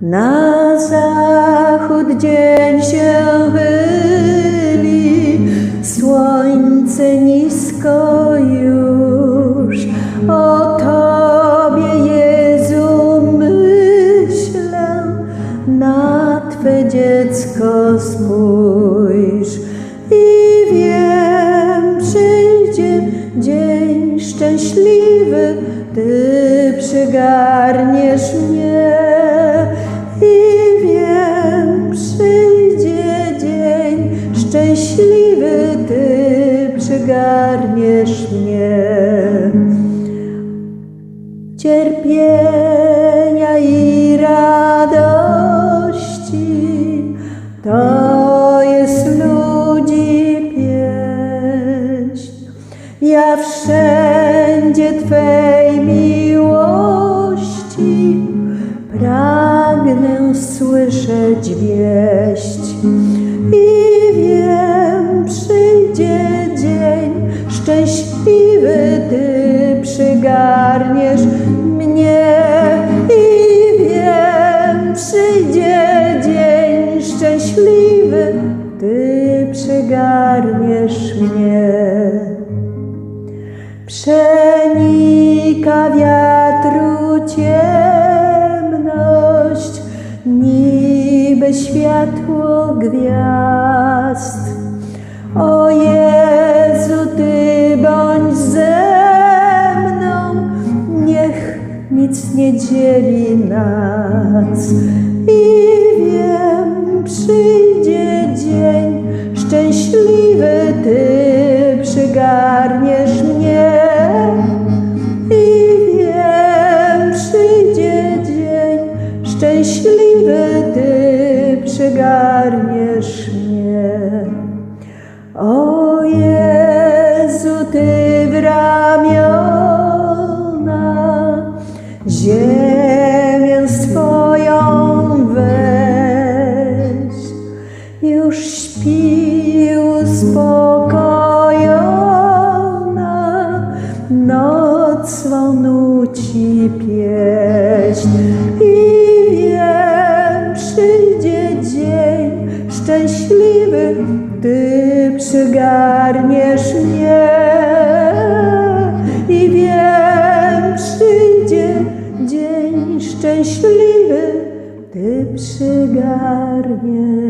Na zachód dzień się chyli, słońce nisko już. O Tobie, Jezu, myślę, na Twe dziecko spójrz. Szczęśliwy, Ty przygarniesz mnie. I wiem, przyjdzie dzień szczęśliwy, Ty przygarniesz mnie. Cierpienia Ja wszędzie Twej miłości pragnę słyszeć wieść. I wiem, przyjdzie dzień szczęśliwy, Ty przygarniesz mnie. I wiem, przyjdzie dzień szczęśliwy, Ty przygarniesz mnie. Przenika wiatru ciemność, niby światło gwiazd. O Jezu, Ty bądź ze mną, niech nic nie dzieli nas. I wiem, przyjdzie dzień szczęśliwy, Ty przygarniesz szczęśliwy, Ty przygarniesz mnie. O Jezu, Ty w ramiona ziemię swoją weź. Już śpi uspokojona, noc swą nuci. Przyjdzie dzień szczęśliwy, Ty przygarniesz mnie. I wiem, przyjdzie dzień szczęśliwy, Ty przygarniesz